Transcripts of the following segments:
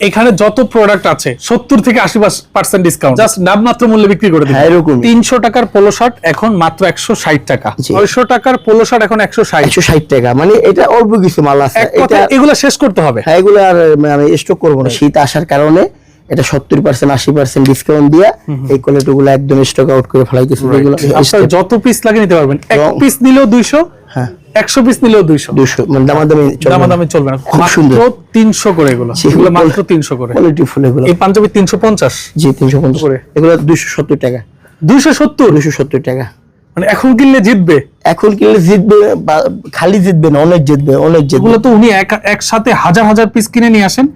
এখানে যত প্রোডাক্ট আছে সত্তর থেকে আশি পার্সেন্ট ডিসকাউন্ট জাস্ট নামমাত্র মূল্যে বিক্রি করে দিচ্ছে। হ্যাঁ, এরকমই। তিনশো টাকার পোলো শার্ট এখন মাত্র একশো ষাট টাকা। ছয়শো টাকার পোলো শার্ট এখন একশো ষাট। একশো ষাট টাকা। মানে এটা অল্প কিছু মাল আছে। এগুলো শেষ করতে হবে। হ্যাঁ এগুলো আর আমি স্টক করব না। শীত আসার কারণে এটা সত্তর পার্সেন্ট আশি পার্সেন্ট ডিসকাউন্ট দিয়ে এই কোয়ালিটি গুলো একদম স্টক আউট করে ফেলাইতেছে। আপনার যত পিস লাগে নিতে পারবেন। এক পিস নিলেও দুইশো হ্যাঁ। একশো পিস নিলেও দুইশো। মানে দামাদামি দামাদামি চলবে না। খুব সুন্দর। তিনশো করে এগুলো। মাত্র তিনশো করে। কোয়ালিটি ফুল এগুলো। এই পাঞ্জাবি তিনশো পঞ্চাশ। জি তিনশো পঞ্চাশ। করে। এগুলো দুইশো সত্তর টাকা। দুইশো সত্তর? দুইশো সত্তর টাকা। মানে এখন কিনলে জিতবে? এখন কিনলে জিতবে খালি জিতবে না অনেক জিতবে অনেক জিতবে। এগুলো তো উনি এক একসাথে হাজার হাজার পিস কিনে নিয়ে আসেন।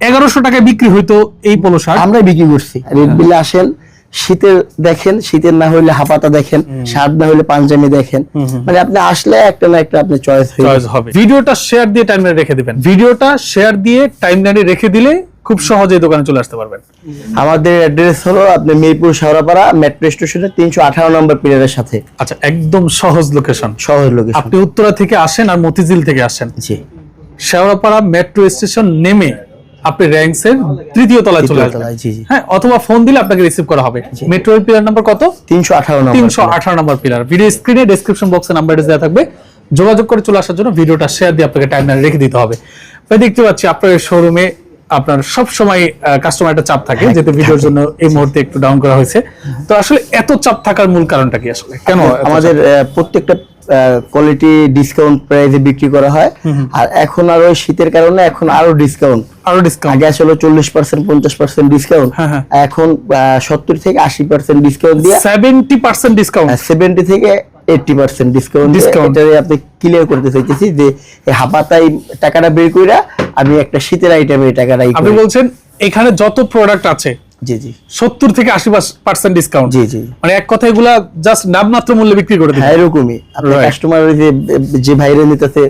এগারোশো টাকায় বিক্রি হইতো এই পোলো শার্ট আমরাই বিক্রি করছি। রেড বিলে আসেন শীতের দেখেন শীতের না হইলে হাফাতা দেখেন শার্ট না হইলে পাঞ্জাবি দেখেন। মানে আপনি আসলে একটা না একটা আপনি চয়েস হয়ে হবে। ভিডিওটা শেয়ার দিয়ে টাইমলাইনে রেখে দিবেন। ভিডিওটা শেয়ার দিয়ে টাইমলাইনে রেখে দিলে খুব সহজেই দোকানে চলে আসতে পারবেন। আমাদের অ্যাড্রেস হলো আপনি মিরপুর শাওরাপাড়া মেট্রো স্টেশনের তিনশো আঠারো নম্বর পিলারের সাথে। আচ্ছা একদম সহজ লোকেশন সহজ লোকেশন আপনি উত্তরা থেকে আসেন আর মতিঝিল থেকে আসেন। জি। শেওড়াপাড়া মেট্রো স্টেশন নেমে আপনি র্যাঙ্কসের তৃতীয় তলায় চলে আসবেন। জি, জি। হ্যাঁ অথবা ফোন দিলে আপনাকে রিসিভ করা হবে। মেট্রো পিলার নাম্বার কত? তিনশো আঠারো নম্বর তিনশো আঠারো নম্বর পিলার ভিডিও স্ক্রিনে ডেসক্রিপশন বক্সে নাম্বারটা দেওয়া থাকবে। যোগাযোগ করে চলে আসার জন্য ভিডিওটা শেয়ার দিয়ে আপনাকে টাইম রেখে দিতে হবে। ভাই দেখতে পাচ্ছি আপনার শোরুমে আপনার সব সময় কাস্টমার একটা চাপ থাকে যেতে ভিডিওর জন্য এই মুহূর্তে একটু ডাউন করা হয়েছে। তো আসলে এত চাপ থাকার মূল কারণটা কি আসলে? কেন? আমাদের প্রত্যেকটা কোয়ালিটি ডিসকাউন্ট প্রাইসে বিক্রি করা হয়। আর এখন আরও শীতের কারণে এখন আরও ডিসকাউন্ট আরও ডিসকাউন্ট আগে আসলে চল্লিশ পার্সেন্ট পঞ্চাশ পার্সেন্ট ডিসকাউন্ট হ্যাঁ, হ্যাঁ। এখন সত্তর থেকে আশি পার্সেন্ট ডিসকাউন্ট দিয়ে সেভেন্টি পার্সেন্ট ডিসকাউন্ট সেভেন্টি থেকে এইটটি পার্সেন্ট ডিসকাউন্ট। এটা আপনি ক্লিয়ার করতে চাইতেছি যে এই হাপাতাই টাকাটা বের কইরা আমি একটা শীতের আইটেমে এই টাকাটা ই আপনি বলছেন এখানে যত প্রোডাক্ট আছে জি জি। সত্তর থেকে আশি পার্সেন্ট ডিসকাউন্ট জি জি। মানে এক কথা এগুলা জাস্ট নামমাত্র মূল্যে বিক্রি করে দিবেন। হ্যাঁ এরকমই। আপনি Right. কাস্টমার যে যে ভাইরে নিতেছে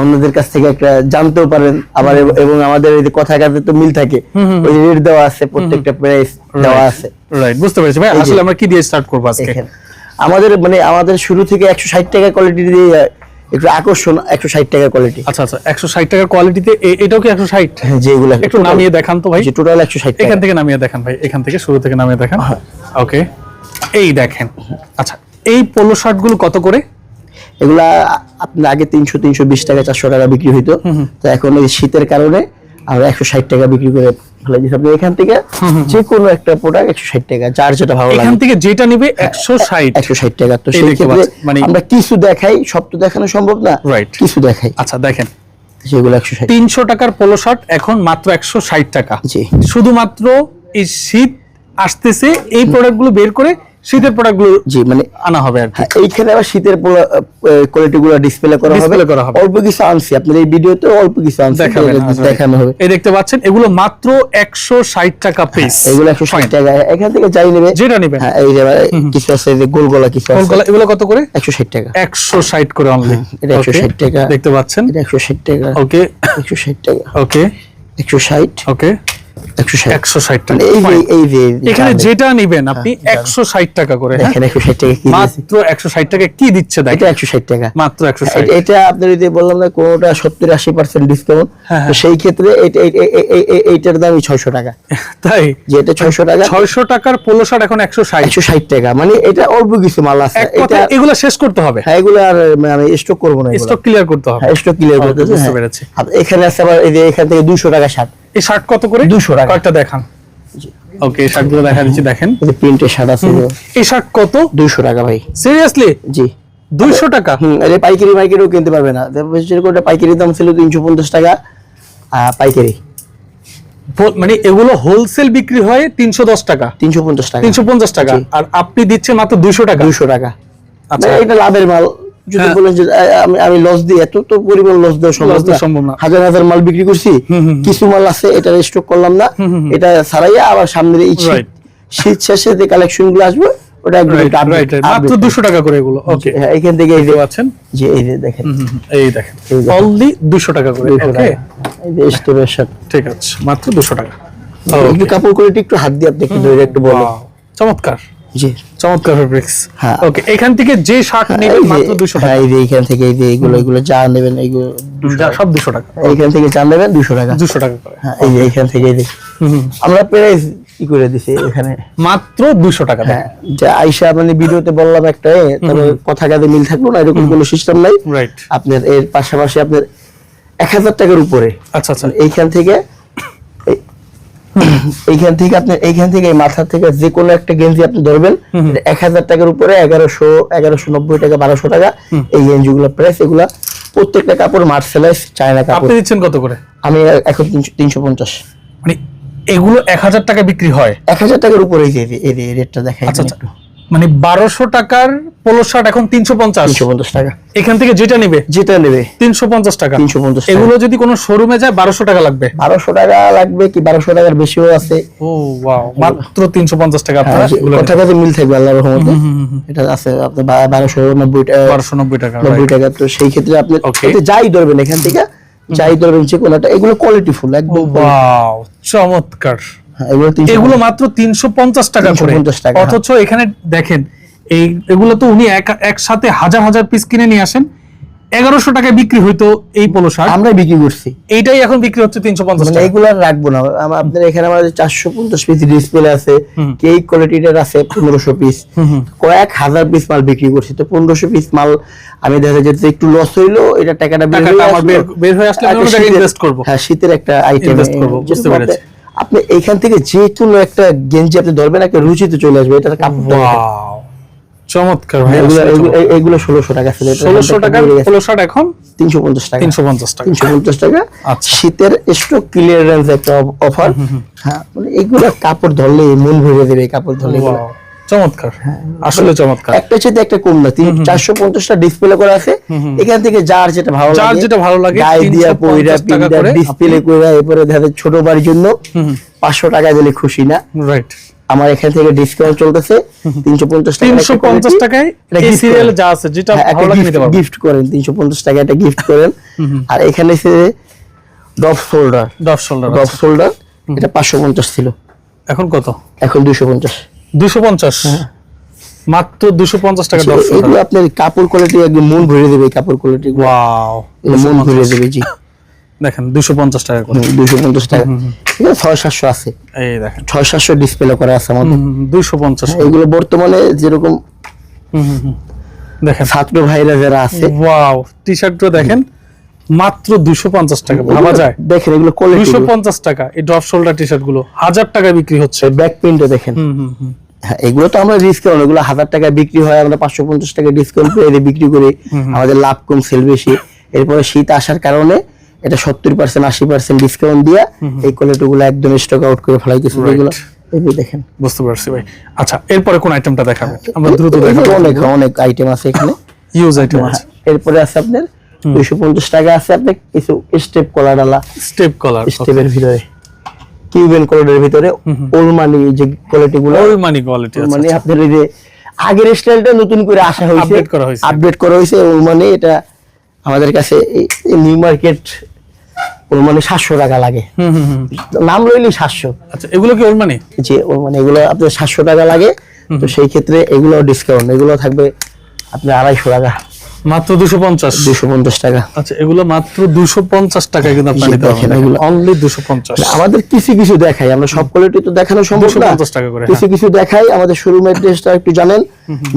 অন্যদের কাছ থেকে একটা জানতেও পারেন। আবার এবং আমাদের এই কথা কাজে তো মিল থাকে। ওই রেট দেওয়া আছে প্রত্যেকটা প্রাইস দেওয়া আছে। রাইট বুঝতে পেরেছি। ভাই আসলে আমরা কি দিয়ে স্টার্ট করব আজকে? আমাদের মানে আমাদের শুরু থেকে একশো ষাট টাকা কোয়ালিটি দিয়ে একটু আকর্ষণ একশো ষাট টাকা কোয়ালিটি আচ্ছা আচ্ছা একশো ষাট টাকার কোয়ালিটিতে এটাও কি একশো ষাট? যেগুলো একটু নামিয়ে দেখান তো ভাই। টোটাল একশো ষাট এখান থেকে নামিয়ে দেখান ভাই এখান থেকে শুরু থেকে নামিয়ে দেখান। হ্যাঁ। ওকে এই দেখেন। আচ্ছা এই পোলো শার্টগুলো কত করে? এগুলা আপনার আগে তিনশো তিনশো বিশ টাকা চারশো টাকা বিক্রি হইতো। তো এখন এই শীতের কারণে আমরা একশো ষাট টাকা বিক্রি করে ফেলে দিচ্ছি আপনি এখান থেকে যে কোনো একটা প্রোডাক্ট একশো ষাট টাকা যার যেটা ভালো লাগে। এখান থেকে যেটা নিবে একশো ষাট। একশো ষাট টাকা। তো সেই ক্ষেত্রে মানে- আমরা কিছু দেখাই সব তো দেখানো সম্ভব না রাইট কিছু দেখাই। আচ্ছা দেখেন। যেগুলো একশো তিনশো টাকার পোলো শার্ট এখন মাত্র একশো ষাট টাকা। জি। শুধুমাত্র এই শীত আসতেছে এই প্রোডাক্টগুলো বের করে শীতের প্রোডাক্টগুলো জি মানে আনা হবে আর হ্যাঁ, এইখানে আবার শীতের কোয়ালিটি গুলো ডিসপ্লে করা হবে। করা হবে। অল্প কিছু আনছি আপনার এই ভিডিওতে অল্প কিছু আনছি আচ্ছা। দেখানো হবে। এই দেখতে পাচ্ছেন এগুলো মাত্র একশো ষাট টাকা পিস এগুলো একশো ষাট টাকা। এখান থেকে যাই নেবে। যেটা নেবে হ্যাঁ এই যে কিছু আছে যে গোল গলা কিছু আছে। কলকাতা এগুলো কত করে? একশো ষাট টাকা। একশো ষাট করে অনলি এটা 160 টাকা। দেখতে পাচ্ছেন। এটা একশো ষাট টাকা। ওকে একশো ষাট টাকা। ওকে একশো ষাট। ওকে একশো ষাট। একশো ষাট টাকা। এই যে Fine. এই যে এখানে যেটা নিবেন আপনি একশো ষাট টাকা করে হ্যাঁ? দেখেন একশো ষাট টাকা কি দিয়েছে? মাত্র একশো ষাট টাকা কি দিচ্ছে এটা একশো ষাট টাকা। মাত্র একশো ষাট এটা আপনার এই বললাম না কোনোটা সত্তর আশি পার্সেন্ট ডিসকাউন্ট হ্যাঁ, সেই ক্ষেত্রে এইটার দামই ছয়শো টাকা। তাই? যে এটা ছয়শো টাকা। ছয়শো টাকার পোলো শার্ট এখন একশো ষাট। একশো ষাট টাকা। মানে এটা অল্প কিছু মাল আছে। এটা এগুলো শেষ করতে হবে। হ্যাঁ এগুলো আর মানে আমি স্টক করব না স্টক ক্লিয়ার করতে হবে। হ্যাঁ স্টক ক্লিয়ার করতে এখানে আছে আবার এই যে এখান থেকে দুশো টাকা শার্ট। এই শার্ট কত করে? 200 টাকা। কয়েকটা দেখান। ওকে এই শার্টগুলো দেখা দিচ্ছি দেখেন। এই যে প্রিন্টের শার্ট আছে এই শার্ট কত? দুশো টাকা ভাই। সিরিয়াসলি জি। দুইশো টাকা? হুম এটা পাইকারি মাইকারিও কিনতে পারবে না। যেরকম পাইকারি দাম ছিল তিনশো পঞ্চাশ টাকা আহ, পাইকারি। মানে এগুলো হোলসেল বিক্রি হয় তিনশো দশ টাকা। তিনশো পঞ্চাশ টাকা। তিনশো পঞ্চাশ টাকা। আর আপনি দিচ্ছেন মাত্র দুইশো টাকা। দুশো টাকা। আচ্ছা। মানে এটা লাভের মাল। যদি হ্যাঁ। বলেন যে আমি আমি লস দিই এত তো পরিমাণ লস দেওয়া সম্ভব না। হাজার হাজার মাল বিক্রি করছি কিছু মাল আছে এটা স্টক করলাম না। এটা ছাড়াইয়া আবার সামনে এই শীত- শীত শেষে যে কালেকশনগুলো আসবে ওটা মাত্র টাকা করে এগুলো ওকে হ্যাঁ, এখান থেকে এই যে পাচ্ছেন যে এই যে দেখেন। এই দেখেন। টাকা করে 200 ওকে এই যে স্টেপের শার্ট ঠিক আছে মাত্র টাকা। একটু কাপড় কোয়ালিটি একটু হাত দিয়ে আপনি একটু ধরে একটু বলো চমৎকার। জি। চমৎকার ফেব্রিক্স হ্যাঁ। ওকে এখান থেকে যে শার্ট নেবেন এই যে- মাত্র 200 টাকা। হ্যাঁ এই যে এইখান থেকে এই যে এগুলো এগুলো যা নেবেন এগুলো সব 200 টাকা। এইখান থেকে যা নেবেন দুশো টাকা। 200 টাকা করে। হ্যাঁ এই যে এইখান থেকে এই যে। আমরা প্রাইস কি করে দিছি এখানে। মাত্র 200 টাকা হ্যাঁ যে মানে ভিডিওতে বললাম একটা তবে কথা কাজে মিল থাকল না এরকম কোনো সিস্টেম নাই। রাইট আপনার এর পাশাপাশি আপনার এক হাজার টাকার উপরে। আচ্ছা আচ্ছা। এইখান থেকে এইখান থেকে আপনি এইখান থেকে মাথা থেকে যে কোনো একটা গেঞ্জি আপনি ধরবেন এক হাজার টাকার উপরে এগারোশো এগারোশো নব্বই টাকা বারোশো টাকা এই গেঞ্জি গুলো প্রাইস এগুলা প্রত্যেকটা কাপড় মার্সেলাইজ চায়না কাপড়। আপনি দিচ্ছেন কত করে? আমি এখন তিনশো পঞ্চাশ। মানে এগুলো 1000 টাকা বিক্রি হয়? এক হাজার টাকার উপরে এই রেটটা দেখাই আচ্ছা আচ্ছা। মানে বারোশো টাকার পোলো শার্ট এখন তিনশো পঞ্চাশ। টাকা। এখান থেকে যেটা নেবে? যেটা নেবে। 350 টাকা। 350 পঞ্চাশ এগুলো যদি কোনো শোরুমে যায় বারোশো টাকা লাগবে। বারোশো টাকা লাগবে কি? বারোশো টাকার বেশিও আছে। ও ওয়াও মাত্র 350 টাকা হ্যাঁ, আপনারা। এগুলো মিল থাকবে আল্লাহ রহমতে। এটা আছে আপনার বারোশো নব্বই টাকা। 1290 টাকা নব্বই টাকা। তো সেই ক্ষেত্রে আপনি. যাই ধরবেন এখান থেকে যাই ধরবেন যে কোনটা এগুলো কোয়ালিটি ফুল একদম চমৎকার। হ্যাঁ, এগুলো তিনশো মাত্র 350 টাকা করে। 350 টাকা, হ্যাঁ। অথচ এখানে দেখেন এই এগুলো তো উনি একসাথে হাজার হাজার পিস কিনে নিয়ে আসেন। এগারোশো টাকায় বিক্রি হইতো এই পোলো শার্ট আমরা বিক্রি করছি। এইটাই এখন বিক্রি হচ্ছে তিনশো পঞ্চাশ মানে টাকা। এগুলো আর রাখব না। আপনার এখানে আমাদের চারশো পঞ্চাশ পিস ডিসপ্লে আছে কি এই কোয়ালিটিটার আছে পনেরোশো পিস কয়েক হাজার পিস মাল বিক্রি করছি। তো পনেরোশো পিস মাল আমি দেখা যাচ্ছে একটু লস হইল এটা টাকাটা বের হয়ে আসলো। হয়ে জায়গায় শীতের- করব। হ্যাঁ শীতের একটা আইটেম বুঝতে পেরেছি। আপনি এখান থেকে যে কোনো একটা গেঞ্জি আপনি ধরবেন একটা রুচিতে চলে আসবে এটা কাপড় চমৎকার ভাই এগুলো ষোলোশো টাকা ছিল ষোলোশো টাকা শার্ট এখন? তিনশো পঞ্চাশ টাকা। তিনশো পঞ্চাশ টাকা। তিনশো পঞ্চাশ টাকা। আচ্ছা। শীতের স্টক ক্লিয়ারেন্স একটা অফার হ্যাঁ মানে এগুলো কাপড় ধরলে মন ভরে দেবে কাপড় ধরলে! চমৎকার। আসলে চমৎকার। একটা চেয়ে একটা কম না তিন চারশো পঞ্চাশটা ডিসপ্লে করা আছে। এখান থেকে যার যেটা ভালো যার যেটা ভালো লাগে, গায়ে দিয়া পয়রা পিন্ডা ডিসপ্লে এরপরে দেখা ছোট বাড়ির জন্য পাঁচশো টাকা দিলে খুশি না। রাইট আমার এখান থেকে ডিসকাউন্ট চলতেছে তিনশো পঞ্চাশ তিনশো পঞ্চাশ টাকায় সিরিয়ালে যা আছে যেটা হ্যাঁ, ভালো লাগে নিতে পারবেন। গিফট করেন তিনশো পঞ্চাশ টাকা একটা গিফট করেন। আর এখানে এসে drop shoulder drop shoulder drop shoulder এটা পাঁচশো পঞ্চাশ ছিল। এখন কত? এখন দুশো পঞ্চাশ। দুশো পঞ্চাশ। মাত্র দুশো পঞ্চাশ টাকা এগুলো আপনার কাপড় কোয়ালিটি একদম মন ভরে দেবে কাপড় কোয়ালিটি ওয়াও মন ভরে দেবে জি। দেখেন দুশো পঞ্চাশ টাকা করে। দুশো পঞ্চাশ টাকা। ছয় সাতশো আছে। এই দেখেন। ছয় সাতশো ডিসপ্লে করা আছে আমাদের। দুশো পঞ্চাশ এগুলো বর্তমানে যেরকম দেখেন। ছাত্র ভাইরা যারা আছে। ওয়াও টি শার্টটা দেখেন মাত্র দুশো পঞ্চাশ টাকা। ভাবা যায়? দেখেন এগুলো দুশো পঞ্চাশ টাকা। এই ড্রপ শোল্ডার টি শার্টগুলো হাজার টাকায় বিক্রি হচ্ছে। ব্যাক প্রিন্টও দেখেন। হুম, হুম। হ্যাঁ এগুলো তো আমরা ডিসকাউন্ট এগুলো হাজার টাকা বিক্রি হয় আমরা পাঁচশো পঞ্চাশ টাকা ডিসকাউন্ট পেয়ে বিক্রি করি। আমাদের লাভ কম সেল বেশি। এরপরে শীত আসার কারণে এটা সত্তর পার্সেন্ট আশি পার্সেন্ট ডিসকাউন্ট দিয়ে এই কোয়ালিটি গুলো একদম স্টক আউট করে ফেলাইতেছে Right. এগুলো দেখেন। বুঝতে পারছি ভাই। আচ্ছা এরপরে কোন আইটেমটা দেখাবে? আমরা দ্রুত দেখাবো। অনেক অনেক আইটেম আছে এখানে। ইউজ আইটেম আছে। হ্যাঁ, এরপরে আছে আপনার দুইশো পঞ্চাশ টাকা আছে আপনার কিছু স্টেপ কলার ডালা স্টেপ কলার স্টেপের ভিতরে। কিউবেন কলারের ভিতরে ওলমানি যে কোয়ালিটি গুলো অল মানি কোয়ালিটি মানে আপনার এই যে আগের স্টাইলটা নতুন করে আসা হয়েছে Update করা হয়েছে। আপডেট করা হয়েছে ওর মানে এটা আমাদের কাছে নিউ মার্কেট ওর মানে সাতশো টাকা লাগে। হুম হুম হুম। নাম রইলে সাতশো। আচ্ছা এগুলো কি অল মানি যে ওর মানে এগুলো আপনার সাতশো টাকা লাগে। তো সেই ক্ষেত্রে এগুলো ডিসকাউন্ট এগুলো থাকবে আপনার আড়াইশো টাকা। মাত্র দুশো পঞ্চাশ। দুশো পঞ্চাশ টাকা। আচ্ছা এগুলো মাত্র দুশো পঞ্চাশ টাকায় কিন্তু আপনার নিতে পারবেন। এগুলো। অনলি দুশো পঞ্চাশ। আমাদের কিছু কিছু দেখাই আমরা সব কোয়ালিটি তো দেখানো সম্ভব না। 250 টাকা করে, কিছু কিছু দেখাই আমাদের শোরুম অ্যাড্রেসটা একটু জানেন।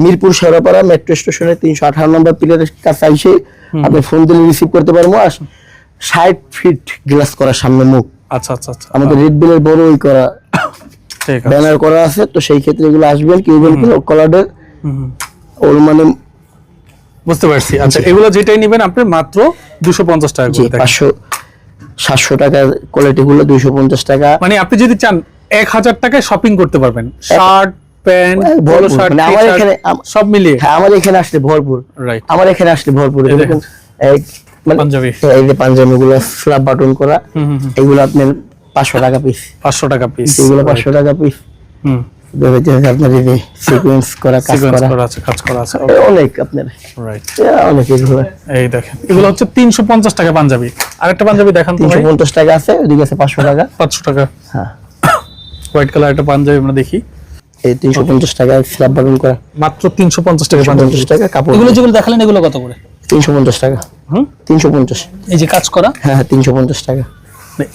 মিরপুর শেরাপাড়া মেট্রো স্টেশনের তিনশো আঠারো নম্বর পিলারের কাছে আইসে আপনি ফোন দিলে রিসিভ করতে পারব। আর ষাট ফিট গ্লাস করা সামনে মুখ। আচ্ছা আচ্ছা আচ্ছা। আমাদের রেড বিলের বড় ওই করা। ব্যানার করা আছে তো সেই ক্ষেত্রে এগুলো আসবেন কিউবেন কলারের ওর মানে বুঝতে পারছি। আচ্ছা এগুলো যেটাই নেবেন আপনি মাত্র দুশো পঞ্চাশ টাকা করে দেখেন। পাঁচশো সাতশো টাকার কোয়ালিটি গুলো দুইশো পঞ্চাশ টাকা। মানে আপনি যদি চান এক হাজার টাকায় শপিং করতে পারবেন। শার্ট প্যান্ট হ্যাঁ, বড় শার্ট মানে আমার এখানে- সব মিলিয়ে। হ্যাঁ আমার এখানে আসলে ভরপুর। রাইট আমার এখানে আসলে ভরপুর। এই এরকম মানে পাঞ্জাবি। এই যে পাঞ্জাবি গুলো স্ল্যাব বাটন করা এগুলো আপনার পাঁচশো টাকা পিস পাঁচশো টাকা পিস এগুলো পাঁচশো টাকা পিস হুম। আপনার এই সিকোয়েন্স করা কাজ করা। করা আছে কাজ করা আছে অনেক আপনার। রাইট অনেক এগুলো। এই দেখেন এগুলো হচ্ছে তিনশো পঞ্চাশ টাকা পাঞ্জাবি। আরেকটা পাঞ্জাবি দেখান তো তিনশো ভাই পঞ্চাশ টাকা আছে ওইদিকে আছে পাঁচশো টাকা। পাঁচশো টাকা। হ্যাঁ। হোয়াইট কালার একটা পাঞ্জাবি আমরা দেখি। এই তিনশো পঞ্চাশ টাকায় স্ল্যাব বাটন করা। মাত্র তিনশো পঞ্চাশ টাকা পাঞ্জাবি। পঞ্চাশ টাকা কাপড়। এগুলো যেগুলো দেখালেন এগুলো কত করে? তিনশো পঞ্চাশ টাকা। হুম? তিনশো পঞ্চাশ। এই যে কাজ করা? হ্যাঁ হ্যাঁ তিনশো পঞ্চাশ টাকা।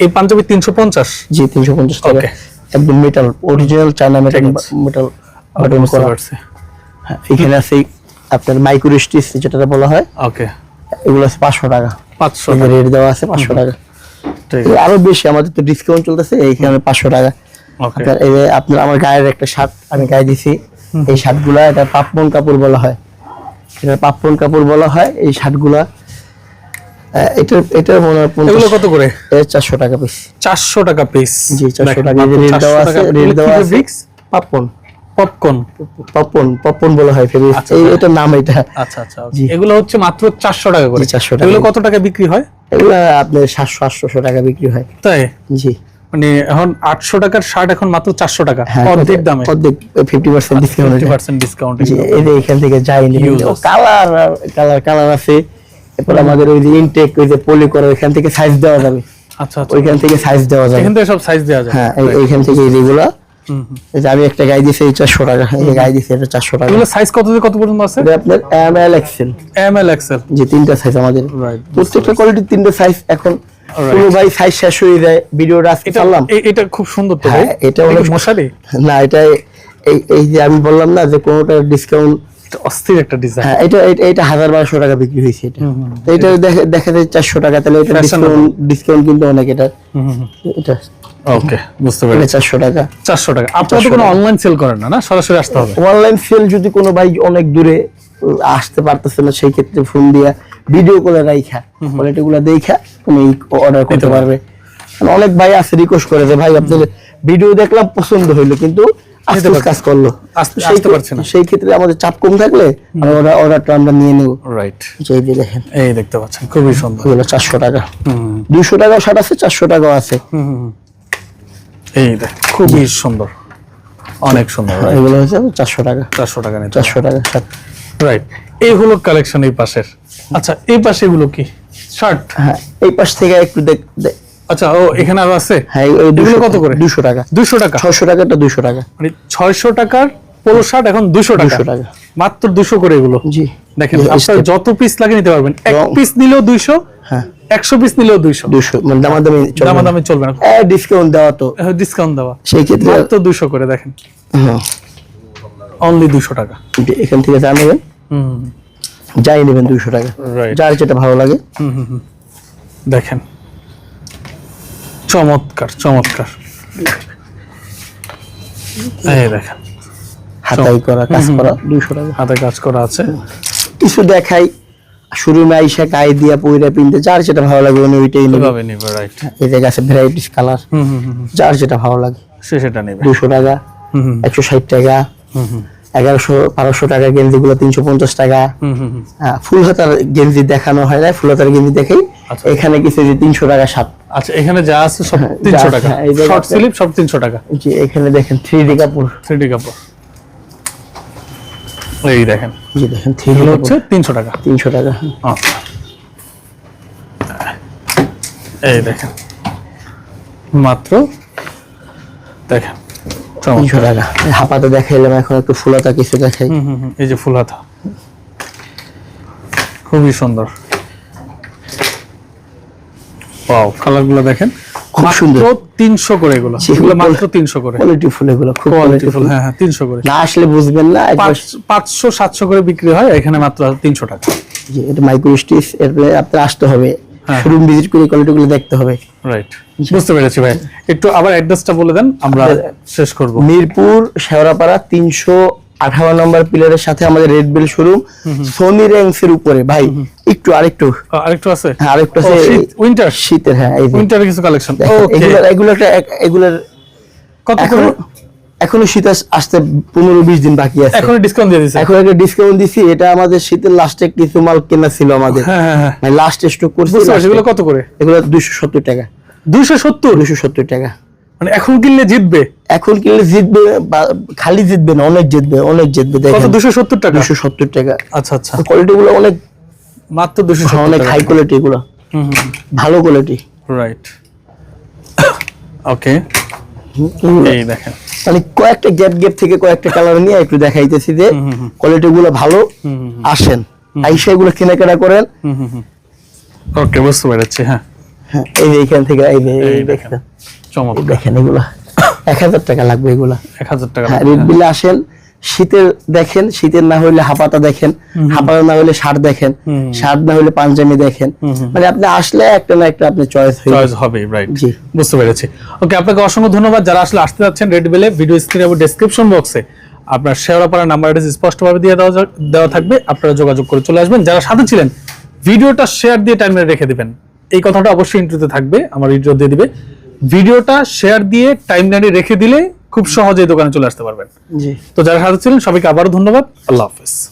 এই পাঞ্জাবি তিনশো পঞ্চাশ? জি তিনশো পঞ্চাশ টাকা। Okay. একদম metal original China metal metal button করা। পারছি। হ্যাঁ, এখানে আছে আপনার মাইক্রো স্টিচ যেটা বলা হয়। ওকে এগুলো আছে পাঁচশো টাকা। পাঁচশো রেট দেওয়া আছে পাঁচশো টাকা। আরও বেশি আমাদের তো ডিসকাউন্ট চলতেছে এইখানে পাঁচশো টাকা। ওকে আপনার এই আপনার আমার গায়ের একটা শার্ট আমি গায়ে দিছি। এই শার্টগুলা এটা পাপ্পন কাপড় বলা হয়। এটা পাপ্পন কাপড় বলা হয় এই শার্টগুলা আহ, এটার এটার মনে হয় এগুলো কত করে? চারশো টাকা পিস চারশো টাকা পিস জি চারশো টাকা রেট দেওয়া আছে রেট দেওয়া আছে পাপ্পন পপকর্ন পপকর্ন পপকর্ন বলা হয় ফেব্রিক আচ্ছা, এই এটার নাম এটা। আচ্ছা আচ্ছা এগুলো হচ্ছে মাত্র চারশো টাকা করে। 400 টাকা। এগুলো কত টাকা বিক্রি হয়? এগুলো আপনার সাতশো আটশোশো টাকা বিক্রি হয়। তাই? জি। মানে এখন আটশো টাকার শার্ট এখন মাত্র চারশো টাকা। হ্যাঁ অর্ধেক দামে। অর্ধেক ডিসকাউন্ট এই এখান থেকে Use কালার কালার কালার আছে। এরপর আমাদের ওই যে ইনটেক ওই যে পলি করা ওইখান থেকে সাইজ দেওয়া যাবে। আচ্ছা আচ্ছা। ওইখান থেকে সাইজ দেওয়া যাবে। এখান থেকে সব সাইজ দেওয়া যায় হ্যাঁ এইখান থেকে আমি একটা গাই দিছি চারশো টাকা। এই গাই দিছি এটা চারশো টাকা। এগুলো সাইজ কত থেকে কত পর্যন্ত আছে? আপনার M L XL M L XL যে তিনটা সাইজ আমাদের। রাইট প্রত্যেকটা কোয়ালিটির তিনটা সাইজ এখন. কোনো ভাই সাইজ শেষ হয়ে যায় ভিডিওটা আজকে এটা এটা খুব সুন্দর তো হ্যাঁ, ভাই। এটা অনেক- মশারি? না এটা এই এই যে আমি বললাম না যে কোনোটা ডিসকাউন্ট অস্থির একটা ডিজাইন হ্যাঁ এটা এটা- হাজার বারোশো টাকা বিক্রি হয়েছে এটা। এটা দেখা যায় চারশো টাকা তাহলে এটা ডিসকাউন্ট ডিসকাউন্ট কিন্তু অনেক এটা। এটা। ওকে বুঝতে পেরেছি। চারশো টাকা। চারশো টাকা। আপনারা তো কোনো অনলাইন সেল করেন না না? সরাসরি আসতে হবে। অনলাইন সেল যদি কোনো ভাই অনেক দূরে আসতে পারতেছে না সেই ক্ষেত্রে ফোন দিয়া ভিডিও করে রাইখা। কোয়ালিটি গুলো দেখা তুমি অর্ডার করতে পারবে। পারবে অনেক ভাই আছে রিকোয়েস্ট করে যে ভাই আপনাদের ভিডিও দেখলাম পছন্দ হইল। কিন্তু আস্তে পারছি। কাজ করল। আসতে- পারছি না। সেই ক্ষেত্রে আমাদের চাপ কম থাকলে আমরা অর্ডারটা আমরা নিয়ে নেব। রাইট দিয়ে দেখেন। এই দেখতে পাচ্ছেন খুবই সুন্দর। এগুলো চারশো টাকা। দুশো টাকাও শার্ট আছে চারশো টাকাও আছে। এই দেখ খুবই সুন্দর। অনেক সুন্দর এগুলো হচ্ছে চারশো টাকা। চারশো টাকা নিতে চারশো টাকা শার্ট রাইট এই হলো কালেকশন এই পাশের। আচ্ছা এই পাশে এগুলো কি? শার্ট হ্যাঁ এই পাশ থেকে একটু দেখ দেখ- আচ্ছা ও এখানে আরও আছে? হ্যাঁ এগুলো কত করে? দুশো টাকা। দুশো টাকা? ছশো টাকাটা দুশো টাকা। মানে ছয়শো টাকার পোলো শার্ট এখন দুশো টাকা। 200 টাকা। মাত্র দুশো করে এগুলো? জি। দেখেন আপনার যত পিস লাগে নিতে পারবেন এক পিস নিলেও দুইশো হ্যাঁ। একশো পিস নিলেও মানে দামাদামি চলবে দামাদামি চলবে না। ডিসকাউন্ট দেওয়া তো। ডিসকাউন্ট দেওয়া। সেই ক্ষেত্রে মাত্র করে দেখেন। হ্যাঁ, অনলি দুশো টাকা। এখান থেকে যা নেবেন হুম। যাই নেবেন দুশো টাকা। Right. যার যেটা ভালো লাগে। হুম, হুম। দেখেন। চমৎকার চমৎকার। এই দেখেন। হাতাই করা কাজ করা। দুশো টাকা। হাতে কাজ করা আছে। কিছু দেখাই শুরু আইসা গায়ে দিয়া পইরা পিনতে যার যেটা ভালো লাগে উনি ওইটাই নেবে। নিবে রাইট এই জায়গায় আছে ভ্যারাইটিস কালার হুম হুম। যার যেটা ভালো লাগে। সে সেটা নেবে। দুশো টাকা হুম হুম। একশো ষাট টাকা। হুম হুম। এগারোশো বারোশো টাকা গেঞ্জি গুলো তিনশো পঞ্চাশ টাকা। হুম হুম হুম। হ্যাঁ, ফুল হাতার গেঞ্জি দেখানো হয় না ফুল হাতার গেঞ্জি দেখেই। আচ্ছা। এখানে কিছু যে তিনশো টাকা সাত আচ্ছা এখানে যা আছে সব হ্যাঁ, তিনশো টাকা। হ্যাঁ, শর্ট স্লিপ সব তিনশো টাকা। যে এখানে দেখেন থ্রি ডি কাপড়। থ্রি ডি কাপড়। এই দেখেন। যে দেখেন থ্রি ডি হচ্ছে তিনশো টাকা। তিনশো টাকা আচ্ছা। এই দেখেন। মাত্র দেখেন। তিনশো টাকা। হাপাতে দেখাইলাম এখন একটু ফুলাতা কিছু দেখাই। এই যে ফুল হাতা খুবই সুন্দর। ওয়াও কালারগুলো দেখেন। খুব সুন্দর। তিনশো করে এগুলো। এগুলো মাত্র তিনশো করে। কোয়ালিটি ফুল এগুলো খুব কোয়ালিটি কোয়ালিটি ফুল হ্যাঁ হ্যাঁ তিনশো করে। না আসলে বুঝবেন না পাঁচ- পাঁচশো সাতশো করে বিক্রি হয় এখানে মাত্র তিনশো টাকা। এটা মাইক্রো স্টিচ এরপরে আপনার আসতে হবে। শোরুম ভিজিট করে কোয়ালিটি গুলো দেখতে হবে। রাইট বুঝতে পেরেছি ভাই। একটু আবার অ্যাড্রেসটা বলে দেন আমরা শেষ করব। মিরপুর শেওড়াপাড়া তিনশো আঠারো নম্বর পিলারের সাথে আমাদের red bell showroom Sony Rangs এর উপরে। ভাই একটু আরেকটু। আরেকটু আছে? হ্যাঁ, আরেকটু আছে। উইন্টার শীতের হ্যাঁ। উইন্টারের কিছু কালেকশন এগুলোর এগুলো একটা এক- এগুলোর কত করে? এখনও শীত আসতে পনেরো বিশ দিন বাকি আছে। এখন ডিসকাউন্ট দিয়ে দিছে। এখন একটা ডিসকাউন্ট দিছি এটা আমাদের শীতের লাস্টে কিছু মাল কেনা ছিল আমাদের। হ্যাঁ হ্যাঁ হ্যাঁ। মানে লাস্ট স্টক করছি এগুলো কত করে? এগুলো দুশো সত্তর টাকা। দুইশো সত্তর? দুশো সত্তর টাকা। মানে এখন কিনলে জিতবে? এখন কিনলে জিতবে খালি জিতবে না অনেক জিতবে অনেক জিতবে দেখেন। দুশো সত্তর টাকা? দুশো সত্তর টাকা। আচ্ছা আচ্ছা। কোয়ালিটি গুলো অনেক মাত্র দুশো অনেক হাই কোয়ালিটি এগুলো। ভালো কোয়ালিটি রাইট ওকে। এই দেখেন। মানে কয়েকটা গ্যাপ গ্যাপ থেকে কয়েকটা কালার নিয়ে একটু দেখাইতেছি যে কোয়ালিটি গুলো ভালো আসেন। আইসা এগুলো কেনাকাটা করেন। ওকে বুঝতে পেরেছি হ্যাঁ। হ্যাঁ, এই যে এখান থেকে এই দেখেন। চমক দেখেন এগুলা। এক হাজার টাকা লাগবে এগুলা। এক হাজার টাকা হ্যাঁ রেড হ্যাঁ। বিলে আসেন শীতের দেখেন শীতের না হইলে হাপাতা দেখেন হাপাতা না হইলে শার্ট দেখেন শার্ট না হইলে পাঞ্জাবি দেখেন। মানে আপনি আসলে একটা না একটা আপনি চয়েস চয়েস হবে রাইট। বুঝতে পেরেছি। ওকে আপনাকে অসংখ্য ধন্যবাদ। যারা আসলে আসতে যাচ্ছেন রেড বেলে ভিডিও স্ক্রিনে এবং ডেসক্রিপশন বক্সে আপনার শেওড়াপাড়া নাম্বার স্পষ্টভাবে দিয়ে দেওয়া দেওয়া থাকবে। আপনারা যোগাযোগ করে চলে আসবেন। যারা সাথে ছিলেন ভিডিওটা শেয়ার দিয়ে টাইমে রেখে দিবেন। এই কথাটা অবশ্যই ইন্ট্রোতে থাকবে। আমার ইন্ট্রো দিয়ে দিবে। ভিডিওটা শেয়ার দিয়ে টাইম লাইনে রেখে দিলে খুব সহজে দোকানে চলে আসতে পারবেন। তো যারা সাথে ছিলেন সবাইকে আবারও ধন্যবাদ। আল্লাহ হাফেজ।